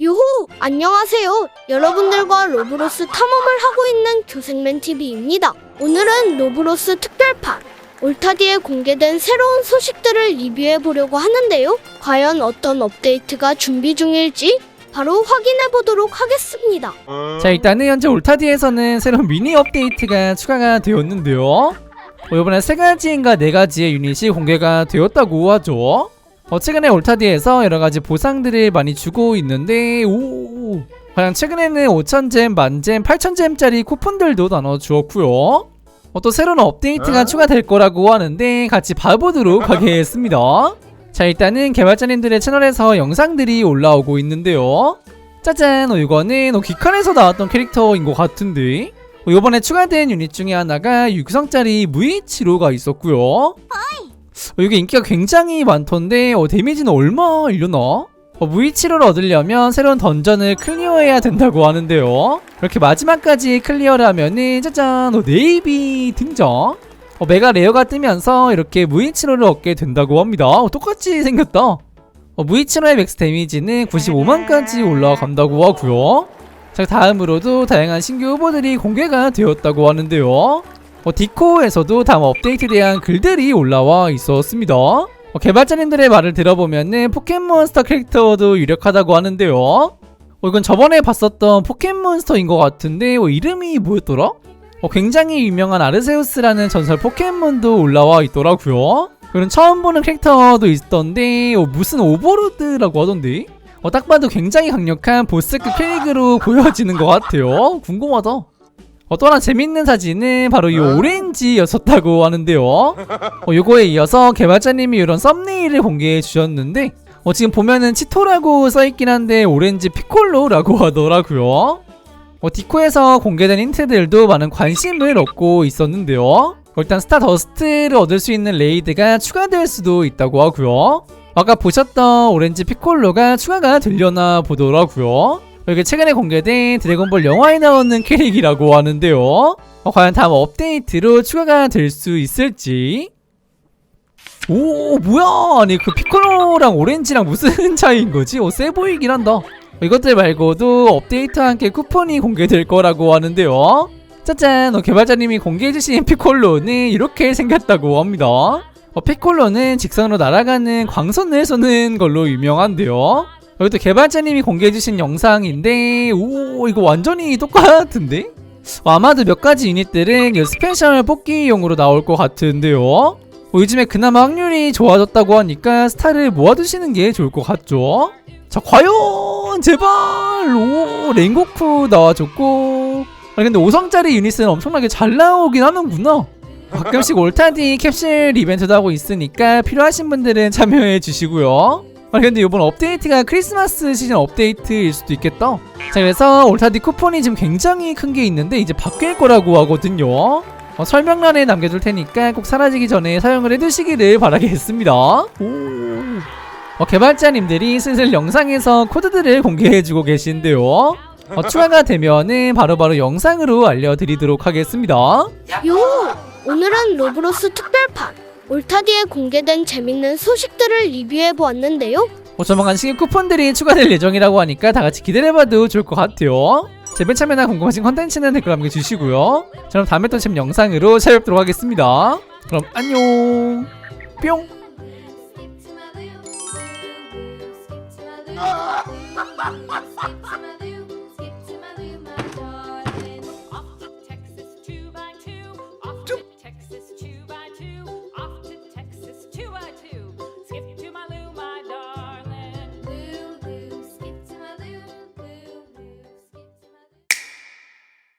유호! 안녕하세요. 여러분들과 로브로스 탐험을 하고 있는 교생맨TV입니다. 오늘은 로브로스 특별판, 올타디에 공개된 새로운 소식들을 리뷰해 보려고 하는데요. 과연 어떤 업데이트가 준비 중일지 바로 확인해 보도록 하겠습니다. 자 일단은 현재 올타디에서는 새로운 미니 업데이트가 추가가 되었는데요 어, 이번에 세 가지인가 네 가지의 유닛이 공개가 되었다고 하죠 어, 최근에 올타디에서 여러 가지 보상들을 많이 주고 있는데 오 과연 최근에는 5,000잼, 만잼, 8,000잼짜리 쿠폰들도 나눠 주었고요. 어, 또 새로운 업데이트가 추가될 거라고 하는데 같이 봐보도록 하겠습니다. 자 일단은 개발자님들의 채널에서 영상들이 올라오고 있는데요. 짜잔! 어, 이거는 어, 기칸에서 나왔던 캐릭터인 것 같은데. 어, 이번에 추가된 유닛 중에 하나가 육성짜리 무이치로가 있었고요 어, 이게 인기가 굉장히 많던데 어, 데미지는 얼마 일려나? 어, 무이치로를 얻으려면 새로운 던전을 클리어해야 된다고 하는데요. 이렇게 마지막까지 클리어를 하면은 짜잔 어, 네이비 등장. 어, 메가 레어가 뜨면서 이렇게 무이치로를 얻게 된다고 합니다. 어, 똑같이 생겼다. 어, 무이치로의 맥스 데미지는 95만까지 올라간다고 하고요. 자 다음으로도 다양한 신규 후보들이 공개가 되었다고 하는데요 어, 디코에서도 다음 업데이트에 대한 글들이 올라와 있었습니다 어, 개발자님들의 말을 들어보면은 포켓몬스터 캐릭터도 유력하다고 하는데요 어, 이건 저번에 봤었던 포켓몬스터인 것 같은데 어, 이름이 뭐였더라? 어, 굉장히 유명한 아르세우스라는 전설 포켓몬도 올라와 있더라고요. 그리고 처음 보는 캐릭터도 있던데 어, 무슨 오버로드라고 하던데. 어, 딱 봐도 굉장히 강력한 보스급 캐릭으로 보여지는 것 같아요. 궁금하다. 어, 또 하나 재밌는 사진은 바로 이 오렌지였었다고 하는데요. 어, 요거에 이어서 개발자님이 이런 썸네일을 공개해 주셨는데 어, 지금 보면은 치토라고 써있긴 한데 오렌지 피콜로라고 하더라고요. 어, 디코에서 공개된 힌트들도 많은 관심을 얻고 있었는데요. 어, 일단 스타 더스트를 얻을 수 있는 레이드가 추가될 수도 있다고 하고요. 아까 보셨던 오렌지 피콜로가 추가가 되려나 보더라고요. 이게 최근에 공개된 드래곤볼 영화에 나오는 캐릭이라고 하는데요. 어, 과연 다음 업데이트로 추가가 될 수 있을지. 오 뭐야 아니 그 피콜로랑 오렌지랑 무슨 차이인 거지? 어, 세 보이긴 한다. 이것들 말고도 업데이트와 함께 쿠폰이 공개될 거라고 하는데요. 짜잔, 어, 개발자님이 공개해주신 피콜로는 이렇게 생겼다고 합니다. 어, 피콜로는 직선으로 날아가는 광선을 쏘는 걸로 유명한데요. 여기도 개발자님이 공개해주신 영상인데, 오, 이거 완전히 똑같은데? 어, 아마도 몇 가지 유닛들은 이 스페셜 뽑기용으로 나올 것 같은데요. 어, 요즘에 그나마 확률이 좋아졌다고 하니까 스타를 모아두시는 게 좋을 것 같죠? 자 과연 제발 오 랭고쿠 나와줬고 아니 근데 5성짜리 유닛은 엄청나게 잘 나오긴 하는구나 가끔씩 올타디 캡슐 이벤트도 하고 있으니까 필요하신 분들은 참여해 주시고요 아니 근데 이번 업데이트가 크리스마스 시즌 업데이트일 수도 있겠다 자 그래서 올타디 쿠폰이 지금 굉장히 큰 게 있는데 이제 바뀔 거라고 하거든요 어, 설명란에 남겨둘 테니까 꼭 사라지기 전에 사용을 해두시기를 바라겠습니다 오. 어, 개발자님들이 슬슬 영상에서 코드들을 공개해주고 계신데요. 어, 추가가 되면은 바로바로 영상으로 알려드리도록 하겠습니다. 유호! 오늘은 로브로스 특별판, 올타디에 공개된 재밌는 소식들을 리뷰해 보았는데요. 어, 조만간 신규 쿠폰들이 추가될 예정이라고 하니까 다 같이 기다려봐도 좋을 것 같아요. 제벤 참여나 궁금하신 컨텐츠는 댓글 남겨주시고요. 저는 다음에 또 재밌는 영상으로 찾아뵙도록 하겠습니다. 그럼 안녕. 뿅. Sweet to my blue, sweet to my blue.